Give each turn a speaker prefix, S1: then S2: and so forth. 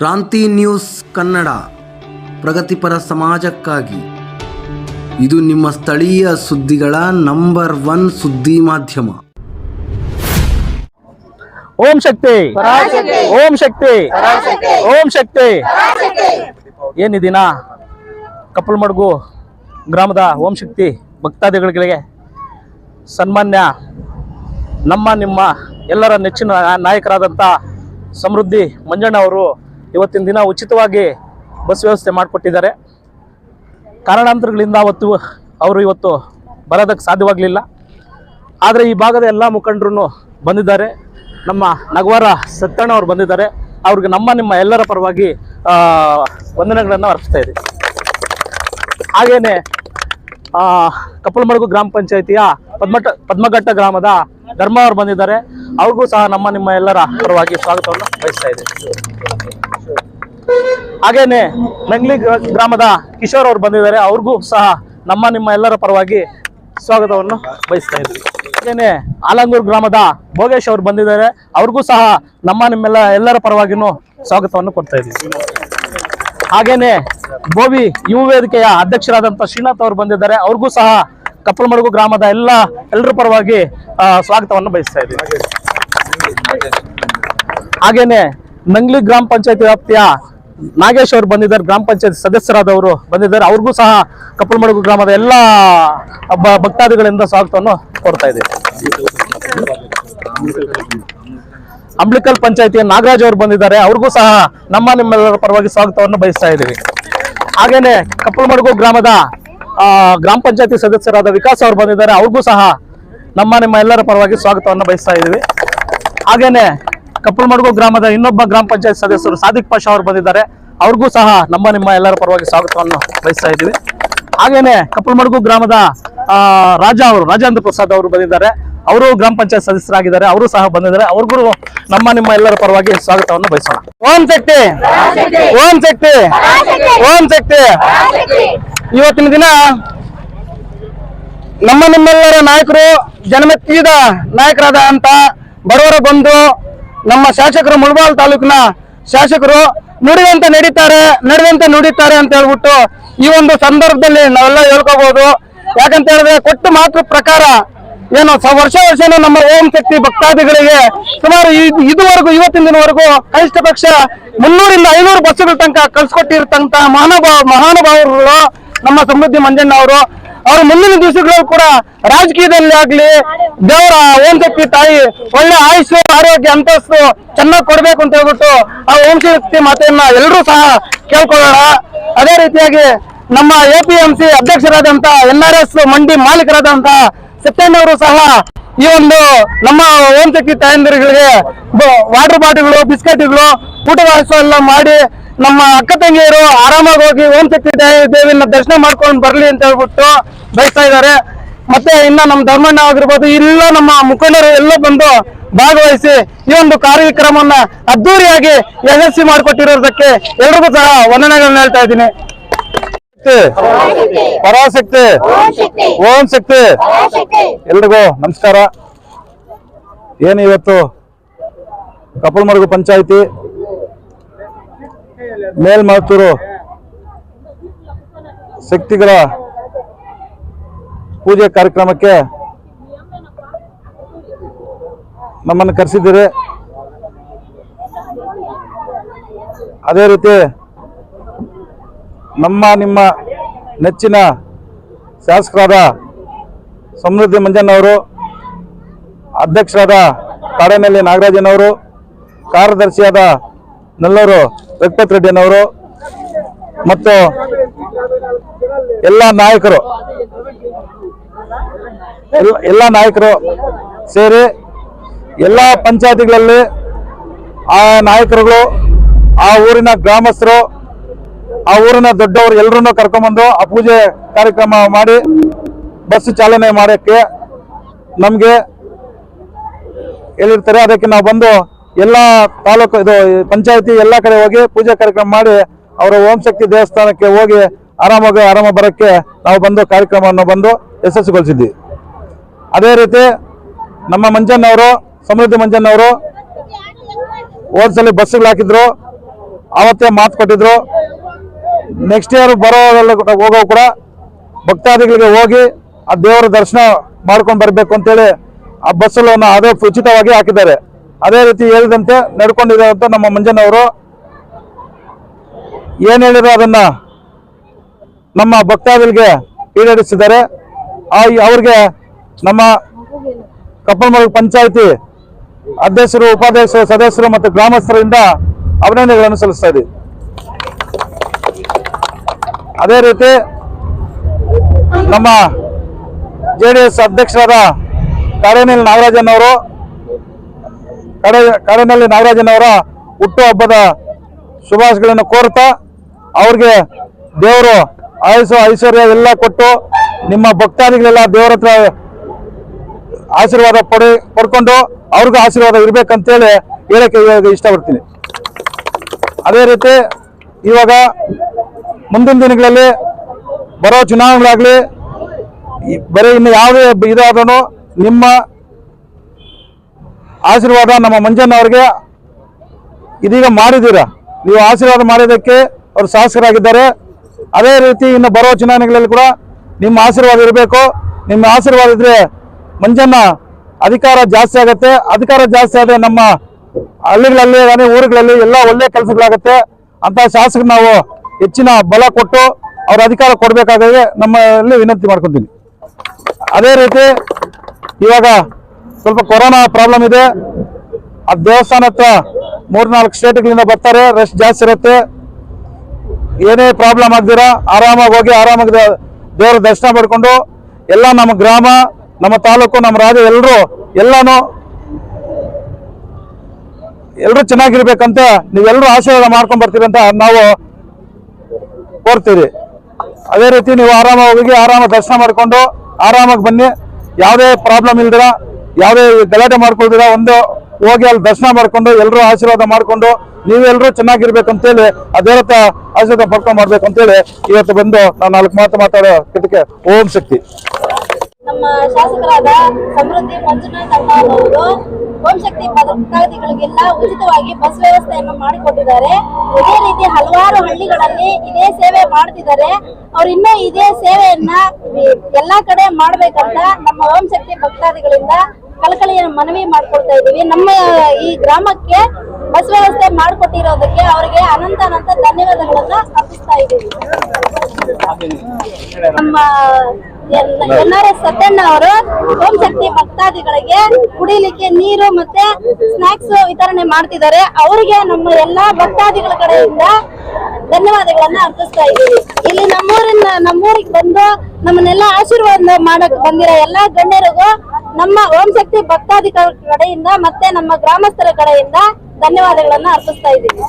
S1: ಕ್ರಾಂತಿ ನ್ಯೂಸ್ ಕನ್ನಡ ಪ್ರಗತಿಪರ ಸಮಾಜಕ್ಕಾಗಿ. ಇದು ನಿಮ್ಮ ಸ್ಥಳೀಯ ಸುದ್ದಿಗಳ ನಂಬರ್ ಒನ್ ಸುದ್ದಿ ಮಾಧ್ಯಮ.
S2: ಓಂ ಶಕ್ತಿ! ಓಂ ಶಕ್ತಿ! ಓಂ ಶಕ್ತಿ! ಏನಿದಿನ? ಕಪ್ಪಲ್ಮಡ್ಗು ಗ್ರಾಮದ ಓಂ ಶಕ್ತಿ ಭಕ್ತಾದಿಗಳಿಗೆ ಸನ್ಮಾನ್ಯ ನಮ್ಮ ನಿಮ್ಮ ಎಲ್ಲರ ನೆಚ್ಚಿನ ನಾಯಕರಾದಂಥ ಸಮೃದ್ಧಿ ಮಂಜಣ್ಣ ಅವರು ಇವತ್ತಿನ ದಿನ ಉಚಿತವಾಗಿ ಬಸ್ ವ್ಯವಸ್ಥೆ ಮಾಡಿಕೊಟ್ಟಿದ್ದಾರೆ. ಕಾರಣಾಂತರಗಳಿಂದ ಅವತ್ತು ಅವರು ಇವತ್ತು ಬರೋದಕ್ಕೆ ಸಾಧ್ಯವಾಗಲಿಲ್ಲ. ಆದರೆ ಈ ಭಾಗದ ಎಲ್ಲ ಮುಖಂಡರು ಬಂದಿದ್ದಾರೆ. ನಮ್ಮ ನಗವಾರ ಸತ್ತಣ್ಣ ಅವರು ಬಂದಿದ್ದಾರೆ. ಅವ್ರಿಗೆ ನಮ್ಮ ನಿಮ್ಮ ಎಲ್ಲರ ಪರವಾಗಿ ವಂದನೆಗಳನ್ನು ಅರ್ಪಿಸ್ತಾ ಇದ್ದೀವಿ ಹಾಗೆಯೇ ಕಪ್ಪಲಮಡಗು ಗ್ರಾಮ ಪಂಚಾಯಿತಿಯ ಪದ್ಮಟ, ಪದ್ಮಘಟ್ಟ ಗ್ರಾಮದ ಧರ್ಮ ಅವರು ಬಂದಿದ್ದಾರೆ, ಅವ್ರಿಗೂ ಸಹ ನಮ್ಮ ನಿಮ್ಮ ಎಲ್ಲರ ಪರವಾಗಿ ಸ್ವಾಗತವನ್ನು ಬಯಸ್ತಾ ಇದ್ದೀವಿ ಹಾಗೇನೆ ನಂಗ್ಲಿ ಗ್ರಾಮದ ಕಿಶೋರ್ ಅವರು ಬಂದಿದ್ದಾರೆ, ಅವ್ರಿಗೂ ಸಹ ನಮ್ಮ ನಿಮ್ಮ ಎಲ್ಲರ ಪರವಾಗಿ ಸ್ವಾಗತವನ್ನು ಬಯಸ್ತಾ ಇದ್ವಿ ಹಾಗೇನೆ ಆಲಂಗೂರು ಗ್ರಾಮದ ಭೋಗೇಶ್ ಅವರು ಬಂದಿದ್ದಾರೆ, ಅವ್ರಿಗೂ ಸಹ ನಮ್ಮ ನಿಮ್ಮೆಲ್ಲ ಎಲ್ಲರ ಪರವಾಗಿನೂ ಸ್ವಾಗತವನ್ನು ಕೊಡ್ತಾ ಇದ್ವಿ ಹಾಗೇನೆ ಬೋವಿ ಯುವ ವೇದಿಕೆಯ ಅಧ್ಯಕ್ಷರಾದಂತಹ ಶ್ರೀನಾಥ್ ಅವರು ಬಂದಿದ್ದಾರೆ, ಅವ್ರಿಗೂ ಸಹ ಕಪ್ಪಲಮಡುಗು ಗ್ರಾಮದ ಎಲ್ಲ ಎಲ್ಲರ ಪರವಾಗಿ ಸ್ವಾಗತವನ್ನು ಬಯಸ್ತಾ ಇದ್ದೀವಿ ಹಾಗೇನೆ ನಂಗ್ಲಿ ಗ್ರಾಮ ಪಂಚಾಯತ್ ವ್ಯಾಪ್ತಿಯ ನಾಗೇಶ್ ಅವರು ಬಂದಿದ್ದಾರೆ, ಗ್ರಾಮ ಪಂಚಾಯತ್ ಸದಸ್ಯರಾದವರು ಬಂದಿದ್ದಾರೆ. ಅವ್ರಿಗೂ ಸಹ ಕಪ್ಪಲಮಡುಗು ಗ್ರಾಮದ ಎಲ್ಲ ಭಕ್ತಾದಿಗಳಿಂದ ಸ್ವಾಗತವನ್ನು ಕೊಡ್ತಾ ಇದ್ದೀವಿ ಅಂಬ್ಲಿಕಲ್ ಪಂಚಾಯತಿಯ ನಾಗರಾಜ್ ಅವರು ಬಂದಿದ್ದಾರೆ. ಅವ್ರಿಗೂ ಸಹ ನಮ್ಮ ನಿಮ್ಮೆಲ್ಲರ ಪರವಾಗಿ ಸ್ವಾಗತವನ್ನು ಬಯಸ್ತಾ ಇದ್ದೀವಿ. ಹಾಗೇನೆ ಕಪ್ಪಲಮಡುಗು ಗ್ರಾಮದ ಗ್ರಾಮ ಪಂಚಾಯತಿ ಸದಸ್ಯರಾದ ವಿಕಾಸ್ ಅವರು ಬಂದಿದ್ದಾರೆ. ಅವ್ರಿಗೂ ಸಹ ನಮ್ಮ ನಿಮ್ಮ ಎಲ್ಲರ ಪರವಾಗಿ ಸ್ವಾಗತವನ್ನು ಬಯಸ್ತಾ ಇದ್ದೀವಿ. ಹಾಗೇನೆ ಕಪ್ಪಲಮಡುಗು ಗ್ರಾಮದ ಇನ್ನೊಬ್ಬ ಗ್ರಾಮ ಪಂಚಾಯತ್ ಸದಸ್ಯರು ಸಾದಿಕ್ ಪಾಷಾ ಅವರು ಬಂದಿದ್ದಾರೆ. ಅವ್ರಿಗೂ ಸಹ ನಮ್ಮ ನಿಮ್ಮ ಎಲ್ಲರ ಪರವಾಗಿ ಸ್ವಾಗತವನ್ನು ಬಯಸ್ತಾ ಇದ್ದೀವಿ. ಹಾಗೇನೆ ಕಪ್ಪಲಮಡುಗು ಗ್ರಾಮದ ಆ, ರಾಜಾ ಅವರು ರಾಜೇಂದ್ರ ಪ್ರಸಾದ್ ಅವರು ಬಂದಿದ್ದಾರೆ. ಅವರು ಗ್ರಾಮ ಪಂಚಾಯತ್ ಸದಸ್ಯರಾಗಿದ್ದಾರೆ. ಅವರು ಸಹ ಬಂದಿದ್ದಾರೆ. ಅವ್ರಿಗೂ ನಮ್ಮ ನಿಮ್ಮ ಎಲ್ಲರ ಪರವಾಗಿ ಸ್ವಾಗತವನ್ನು ಬಯಸೋಣ. ಓಂ ಶಕ್ತಿ! ಓಂ ಶಕ್ತಿ! ಓಂ ಶಕ್ತಿ! ಇವತ್ತಿನ ದಿನ ನಮ್ಮ ನಿಮ್ಮೆಲ್ಲರ ನಾಯಕರು ಜನಮೆತ್ತಿದ ನಾಯಕರಾದ ಅಂತ ಬಡವರ ಬಂದು ನಮ್ಮ ಶಾಸಕರು ಮುಳಬಾಲ್ ತಾಲೂಕಿನ ಶಾಸಕರು ನುಡಿದಂತೆ ನಡೀತಾರೆ, ನಡೆದಂತೆ ನುಡಿತಾರೆ ಅಂತ ಹೇಳ್ಬಿಟ್ಟು ಈ ಒಂದು ಸಂದರ್ಭದಲ್ಲಿ ನಾವೆಲ್ಲ ಹೇಳ್ಕೋಬಹುದು ಯಾಕಂತ ಹೇಳಿದ್ರೆ ಕೊಟ್ಟು ಮಾತು ಪ್ರಕಾರ ಏನು ವರ್ಷ ವರ್ಷನೂ ನಮ್ಮ ಓಂ ಶಕ್ತಿ ಭಕ್ತಾದಿಗಳಿಗೆ ಸುಮಾರು ಇದ್- ಇದುವರೆಗೂ, ಇವತ್ತಿನ ದಿನವರೆಗೂ ಕನಿಷ್ಠ ಪಕ್ಷ ಮುನ್ನೂರಿಂದ ಐನೂರು ಬಸ್ಸುಗಳ ತನಕ ಕಳ್ಸಿಕೊಟ್ಟಿರ್ತಂತ ಮಹಾನುಭಾವ ಮಹಾನುಭಾವರು ನಮ್ಮ ಸಮೃದ್ಧಿ ಮಂಜಣ್ಣ ಅವರು ಅವರು ಮುಂದಿನ ದಿವಸಗಳಲ್ಲಿ ಕೂಡ ರಾಜಕೀಯದಲ್ಲಿ ಆಗ್ಲಿ, ದೇವರ ಓಂ ಶಕ್ತಿ ತಾಯಿ, ಒಳ್ಳೆ ಆಯುಷ್ಯ ಆರೋಗ್ಯ, ಅಂತಸ್ತು ಚೆನ್ನಾಗಿ ಕೊಡ್ಬೇಕು ಅಂತ ಹೇಳ್ಬಿಟ್ಟು ಆ ಓಂ ಶಕ್ತಿ ಮಾತೆಯನ್ನ ಎಲ್ಲರೂ ಸಹ ಕೇಳ್ಕೊಳ್ಳೋಣ. ಅದೇ ರೀತಿಯಾಗಿ ನಮ್ಮ ಎ ಪಿ ಎಂ ಸಿ ಅಧ್ಯಕ್ಷರಾದಂತ ಎನ್ ಆರ್ ಎಸ್ ಮಂಡಿ ಮಾಲೀಕರಾದಂತ ಸತ್ಯಣ್ಣವರು ಸಹ ಈ ಒಂದು ನಮ್ಮ ಓಂ ಶಕ್ತಿ ತಾಯಂದಿರುಗಳಿಗೆ ವಾಟರ್ ಬಾಟಲ್ಗಳು ಬಿಸ್ಕೆಟ್ಗಳು, ಊಟದ ಎಲ್ಲ ಮಾಡಿ ನಮ್ಮ ಅಕ್ಕ ತಂಗಿಯರು ಆರಾಮಾಗಿ ಹೋಗಿ ಓಂ ಶಕ್ತಿ ದೇವಿ ದೇವಿನ ದರ್ಶನ ಮಾಡ್ಕೊಂಡು ಬರ್ಲಿ ಅಂತ ಹೇಳ್ಬಿಟ್ಟು ಬಯಸ್ತಾ ಇದ್ದಾರೆ. ಮತ್ತೆ ಇನ್ನ ನಮ್ಮ ಧರ್ಮಣ್ಣ ಆಗಿರ್ಬೋದು, ಇಲ್ಲ ನಮ್ಮ ಮುಖಂಡರು ಎಲ್ಲ ಬಂದು ಭಾಗವಹಿಸಿ ಈ ಒಂದು ಕಾರ್ಯಕ್ರಮವನ್ನ ಅದ್ದೂರಿಯಾಗಿ ಯಶಸ್ವಿ ಮಾಡಿಕೊಟ್ಟಿರೋದಕ್ಕೆ ಎಲ್ರಿಗೂ ಸಹ ವಂದನೆಗಳನ್ನ ಹೇಳ್ತಾ ಇದ್ದೀನಿ. ಪರಾಶಕ್ತಿ, ಓಂ ಶಕ್ತಿ, ಎಲ್ರಿಗೂ ನಮಸ್ಕಾರ. ಏನು ಇವತ್ತು? ಕಪ್ಪಲಮಡುಗು ಪಂಚಾಯಿತಿ. ಮೇಲ್ಮತ್ತೂರು ಶಕ್ತಿಗಳ ಪೂಜೆ ಕಾರ್ಯಕ್ರಮಕ್ಕೆ ನಮ್ಮನ್ನು ಕರೆಸಿದ್ದೀರಿ. ಅದೇ ರೀತಿ ನಮ್ಮ, ನಿಮ್ಮ ನೆಚ್ಚಿನ ಶಾಸಕರಾದ ಸಮೃದ್ಧಿ ಮಂಜಣ್ಣವರು, ಅಧ್ಯಕ್ಷರಾದ ಕಾಡೇನಹಳ್ಳಿ ನಾಗರಾಜನವರು, ಕಾರ್ಯದರ್ಶಿಯಾದ ನಲ್ಲೂರು ರಘುಪತ್ ರೆಡ್ಡಿಯನವರು ಮತ್ತು ಎಲ್ಲ ನಾಯಕರು. ಎಲ್ಲ ನಾಯಕರು ಸೇರಿ ಎಲ್ಲ ಪಂಚಾಯತಿಗಳಲ್ಲಿ ಆ ನಾಯಕರುಗಳು, ಆ ಊರಿನ ಗ್ರಾಮಸ್ಥರು, ಆ ಊರಿನ ದೊಡ್ಡವರು ಎಲ್ಲರನ್ನೂ ಕರ್ಕೊಂಬಂದು ಆ ಪೂಜೆ ಕಾರ್ಯಕ್ರಮ ಮಾಡಿ, ಬಸ್ ಚಾಲನೆ ಮಾಡೋಕ್ಕೆ ನಮಗೆ ಹೇಳಿರ್ತಾರೆ. ಅದಕ್ಕೆ ನಾವು ಬಂದು ಎಲ್ಲ ತಾಲೂಕು ಇದು ಪಂಚಾಯತಿ ಎಲ್ಲ ಕಡೆ ಹೋಗಿ ಪೂಜೆ ಕಾರ್ಯಕ್ರಮ ಮಾಡಿ ಅವರ ಓಂ ಶಕ್ತಿ ದೇವಸ್ಥಾನಕ್ಕೆ ಹೋಗಿ ಆರಾಮಾಗಿ ಆರಾಮ ಬರೋಕ್ಕೆ ನಾವು ಬಂದು ಕಾರ್ಯಕ್ರಮವನ್ನು ಬಂದು ಯಶಸ್ವಿಗೊಳಿಸಿದ್ವಿ. ಅದೇ ರೀತಿ ನಮ್ಮ ಮಂಜಣ್ಣವರು, ಸಮೃದ್ಧಿ ಮಂಜಣ್ಣವರು ಹೋದ್ಸಲಿ ಬಸ್ಸುಗಳು ಹಾಕಿದ್ರು
S3: ಅವತ್ತೇ ಮಾತು ಕೊಟ್ಟಿದ್ರು. ನೆಕ್ಸ್ಟ್ ಇಯರ್ ಬರೋ ಹೋಗೋ ಕೂಡ ಭಕ್ತಾದಿಗಳಿಗೆ ಹೋಗಿ ಆ ದೇವರ ದರ್ಶನ ಮಾಡ್ಕೊಂಡು ಬರಬೇಕು ಅಂತೇಳಿ ಆ ಬಸ್ಸನ್ನು ಅದೇ ಉಚಿತವಾಗಿ ಹಾಕಿದ್ದಾರೆ. ಅದೇ ರೀತಿ ಹೇಳಿದಂತೆ ನಡ್ಕೊಂಡಿದ್ದಾರೆ ನಮ್ಮ ಮಂಜನವರು. ಏನು ಹೇಳಿರೋ ಅದನ್ನ ನಮ್ಮ ಭಕ್ತಾದಿಗಳಿಗೆ ಈಡೇರಿಸಿದ್ದಾರೆ. ಅವ್ರಿಗೆ ನಮ್ಮ ಕಪ್ಪಲ್ಮರ ಪಂಚಾಯಿತಿ ಅಧ್ಯಕ್ಷರು, ಉಪಾಧ್ಯಕ್ಷರು, ಸದಸ್ಯರು ಮತ್ತು ಗ್ರಾಮಸ್ಥರಿಂದ ಅಭಿನಂದನೆಗಳನ್ನು ಸಲ್ಲಿಸ್ತಾ ಇದ್ದೀವಿ. ಅದೇ ರೀತಿ ನಮ್ಮ ಜೆ ಡಿ ಎಸ್ ಅಧ್ಯಕ್ಷರಾದ ಕಾರ್ಯನಿಲ್ ನಾಗರಾಜನ್ ಅವರು ಕಡೆ ಕಾಡನಹಳ್ಳಿ ನಾಗರಾಜನವರ ಅವರ ಹುಟ್ಟು ಹಬ್ಬದ ಶುಭಾಶಯಗಳನ್ನು ಕೋರ್ತಾ ಅವ್ರಿಗೆ ದೇವರು ಆಯುಷ ಐಶ್ವರ್ಯ ಎಲ್ಲ ಕೊಟ್ಟು ನಿಮ್ಮ ಭಕ್ತಾದಿಗಳೆಲ್ಲ ದೇವರ ಹತ್ರ ಆಶೀರ್ವಾದ ಪಡೆ ಪಡ್ಕೊಂಡು ಅವ್ರಿಗೂ ಆಶೀರ್ವಾದ ಇರ್ಬೇಕಂತೇಳಿ ಹೇಳಕ್ಕೆ ಇವಾಗ ಇಷ್ಟಪಡ್ತೀನಿ. ಅದೇ ರೀತಿ ಇವಾಗ ಮುಂದಿನ ದಿನಗಳಲ್ಲಿ ಬರೋ ಚುನಾವಣೆಗಳಾಗಲಿ ಬರೀ ಇನ್ನು ಯಾವುದೇ ಇದಾದ್ರೂ ನಿಮ್ಮ ಆಶೀರ್ವಾದ ನಮ್ಮ ಮಂಜಣ್ಣ ಅವ್ರಿಗೆ. ಇದೀಗ ಮಾಡಿದ್ದೀರಾ? ನೀವು ಆಶೀರ್ವಾದ ಮಾಡಿದ್ದಕ್ಕೆ ಅವರು ಶಾಸಕರಾಗಿದ್ದಾರೆ ಅದೇ ರೀತಿ ಇನ್ನು ಬರೋ ಚುನಾವಣೆಗಳಲ್ಲಿ ಕೂಡ ನಿಮ್ಮ ಆಶೀರ್ವಾದ ಇರಬೇಕು. ನಿಮ್ಮ ಆಶೀರ್ವಾದ ಇದ್ರೆ ಮಂಜಣ್ಣ ಅಧಿಕಾರ ಜಾಸ್ತಿ ಆಗುತ್ತೆ. ಅಧಿಕಾರ ಜಾಸ್ತಿ ಆದ್ರೆ ನಮ್ಮ ಹಳ್ಳಿಗಳಲ್ಲಿ, ಅದೇ ಊರುಗಳಲ್ಲಿ ಎಲ್ಲ ಒಳ್ಳೆ ಕೆಲಸಗಳಾಗುತ್ತೆ. ಅಂತ ಶಾಸಕರು ನಾವು ಹೆಚ್ಚಿನ ಬಲ ಕೊಟ್ಟು ಅವ್ರ ಅಧಿಕಾರ ಕೊಡ್ಬೇಕಾದ್ರೆ ನಮ್ಮಲ್ಲಿ ವಿನಂತಿ ಮಾಡ್ಕೊತೀನಿ. ಅದೇ ರೀತಿ ಇವಾಗ ಸ್ವಲ್ಪ ಕೊರೋನಾ ಪ್ರಾಬ್ಲಮ್ ಇದೆ. ಆ ದೇವಸ್ಥಾನ ಹತ್ರ ಮೂರ್ನಾಲ್ಕು ಸ್ಟೇಟ್ಗಳಿಂದ ಬರ್ತಾರೆ ರಶ್ ಜಾಸ್ತಿ ಇರುತ್ತೆ. ಏನೇ ಪ್ರಾಬ್ಲಮ್ ಆಗ್ದಿರಾ ಆರಾಮಾಗಿ ಹೋಗಿ, ಆರಾಮಾಗಿ ದೇವರ ದರ್ಶನ ಮಾಡ್ಕೊಂಡು, ಎಲ್ಲ ನಮ್ಮ ಗ್ರಾಮ, ನಮ್ಮ ತಾಲೂಕು, ನಮ್ಮ ರಾಜ್ಯ ಎಲ್ಲರೂ ಎಲ್ಲಾನು ಎಲ್ಲರೂ ಚೆನ್ನಾಗಿರ್ಬೇಕಂತ ನೀವೆಲ್ಲರೂ ಆಶೀರ್ವಾದ ಮಾಡ್ಕೊಂಡು ಬರ್ತೀರಿ ಅಂತ ನಾವು ಕೋರ್ತೀರಿ. ಅದೇ ರೀತಿ ನೀವು ಆರಾಮಾಗಿ ಹೋಗಿ ಆರಾಮ ದರ್ಶನ ಮಾಡ್ಕೊಂಡು, ಆರಾಮಾಗಿ ಬನ್ನಿ. ಯಾವುದೇ ಪ್ರಾಬ್ಲಮ್ ಇಲ್ದಿರ ಯಾವುದೇ ಗಲಾಟೆ ಮಾಡ್ಕೊಳ್ದಿರ, ಒಂದು ಹೋಗಿ ಅಲ್ಲಿ ದರ್ಶನ ಮಾಡ್ಕೊಂಡು ಎಲ್ಲರೂ ಆಶೀರ್ವಾದ ಮಾಡ್ಕೊಂಡು ನೀವೆಲ್ಲರೂ ಚೆನ್ನಾಗಿರ್ಬೇಕಂತೇಳಿ ಅದೇ ಹತ್ರ ಆಶೀರ್ವಾದ ಪಡ್ಕೊಂಡು ಮಾಡ್ಬೇಕು ಅಂತೇಳಿ ಇವತ್ತು ಬಂದು ನಾನು ನಾಲ್ಕು ಮಾತು ಮಾತಾಡೋ ಕಿಟಕೆ ಓಂ ಶಕ್ತಿ.
S4: ನಮ್ಮ ಶಾಸಕರಾದ ಸಮೃದ್ಧಿ ಮಂಜುನಾಥ್ ಅವರು ಓಂಶಕ್ತಿ ಭಕ್ತಾದಿಗಳಿಗೆಲ್ಲ ಉಚಿತವಾಗಿ ಬಸ್ ವ್ಯವಸ್ಥೆಯನ್ನು ಮಾಡಿಕೊಟ್ಟಿದ್ದಾರೆ. ಇದೇ ರೀತಿ ಹಲವಾರು ಹಳ್ಳಿಗಳಲ್ಲಿ ಇದೇ ಸೇವೆ ಮಾಡ್ತಿದ್ದಾರೆ. ಅವ್ರು ಇನ್ನೂ ಇದೇ ಸೇವೆಯನ್ನ ಎಲ್ಲಾ ಕಡೆ ಮಾಡ್ಬೇಕಂತ ನಮ್ಮ ಓಂ ಶಕ್ತಿ ಭಕ್ತಾದಿಗಳಿಂದ ಕಳಕಳಿಯ ಮನವಿ ಮಾಡ್ಕೊಳ್ತಾ ಇದ್ದೀವಿ. ನಮ್ಮ ಈ ಗ್ರಾಮಕ್ಕೆ ಬಸ್ ವ್ಯವಸ್ಥೆ ಮಾಡಿಕೊಟ್ಟಿರೋದಕ್ಕೆ ಅವರಿಗೆ ಅನಂತ ಅನಂತ ಧನ್ಯವಾದಗಳನ್ನ ಅರ್ಪಿಸ್ತಾ ಇದ್ದೀವಿ. ನಮ್ಮ ಎನ್ ಆರ್ ಎಸ್ ಸತ್ಯಣ್ಣ ಅವರು ಓಂ ಶಕ್ತಿ ಭಕ್ತಾದಿಗಳಿಗೆ ಕುಡಿಲಿಕ್ಕೆ ನೀರು ಮತ್ತೆ ಸ್ನಾಕ್ಸ್ ವಿತರಣೆ ಮಾಡ್ತಿದ್ದಾರೆ. ಅವರಿಗೆ ನಮ್ಮ ಎಲ್ಲಾ ಭಕ್ತಾದಿಗಳ ಕಡೆಯಿಂದ ಧನ್ಯವಾದಗಳನ್ನ ಅರ್ಪಿಸ್ತಾ ಇದ್ದೀವಿ. ಇಲ್ಲಿ ನಮ್ಮೂರಿನ ನಮ್ಮೂರಿಗೆ ಬಂದು ನಮ್ಮನ್ನೆಲ್ಲ ಆಶೀರ್ವಾದ ಮಾಡಕ್ ಬಂದಿರೋ ಎಲ್ಲಾ ಗಣ್ಯರಿಗೂ ನಮ್ಮ ಓಂ ಶಕ್ತಿ ಭಕ್ತಾದಿಗಳ ಕಡೆಯಿಂದ ಮತ್ತೆ ನಮ್ಮ ಗ್ರಾಮಸ್ಥರ ಕಡೆಯಿಂದ ಧನ್ಯವಾದಗಳನ್ನು ಅರ್ಪಿಸ್ತಾ ಇದ್ದೀವಿ.